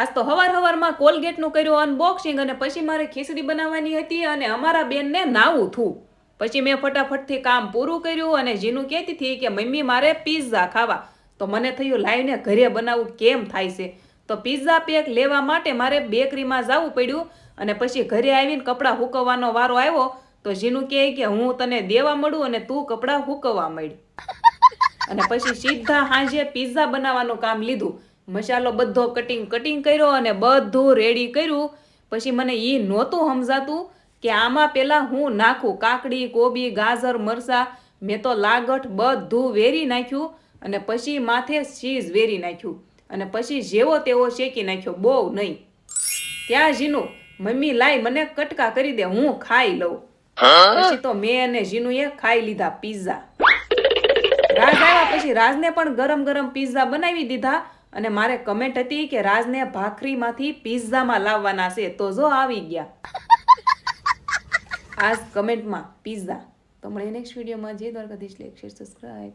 આજ તો હવાર હવારમાં કોલગેટનું કર્યું અનબોક્સિંગ અને પછી મારે ખીચડી બનાવવાની હતી અને અમારા બેનને નાવું થું પછી મેં ફટાફટથી કામ પૂરું કર્યું અને જીનું કહેતી હતી કે, મમ્મી, મારે પિઝા ખાવા. તો મને થયું લાવીને ઘરે બનાવવું કેમ થાય છે? તો પિઝા પેક લેવા માટે મારે બેકરીમાં જવું પડ્યું અને પછી ઘરે આવીને કપડાં હુકવવાનો વારો આવ્યો. તો જીનું કહે કે, હું તને દેવા મળું અને તું કપડાં હુકવવા મળી. અને પછી સીધા સાંજે પીઝા બનાવવાનું કામ લીધું. મસાલો બધો કટિંગ કટિંગ કર્યો અને બધું રેડી કર્યું. પછી મને એ નહોતું સમજાતું કે આમાં પેલા હું નાખું. કાકડી, કોબી, ગાજર, મરચાં, મેં તો લાગઠ બધું વેરી નાખ્યું અને પછી માથે ચીઝ વેરી નાખ્યું. અને પછી જેવો તેવો શેકી નાખ્યો, બહુ નહીં. ત્યાં જીનું મમ્મી લાઈ મને કટકા કરી દે, હું ખાઈ લઉં. પછી તો મેં અને જીનુએ ખાઈ લીધા પીઝા રાજ આવ્યા પછી રાજને પણ ગરમ ગરમ પિઝા બનાવી દીધા. અને મારે કમેન્ટ હતી કે રાજને ભાખરીમાંથી પિઝામાં લાવવાના છે, તો જો આવી ગયા. આજ કમેન્ટમાં પિઝા. તો મળીએ નેક્સ્ટ વિડીયોમાં જે દ્વારકાધીશ. Like share subscribe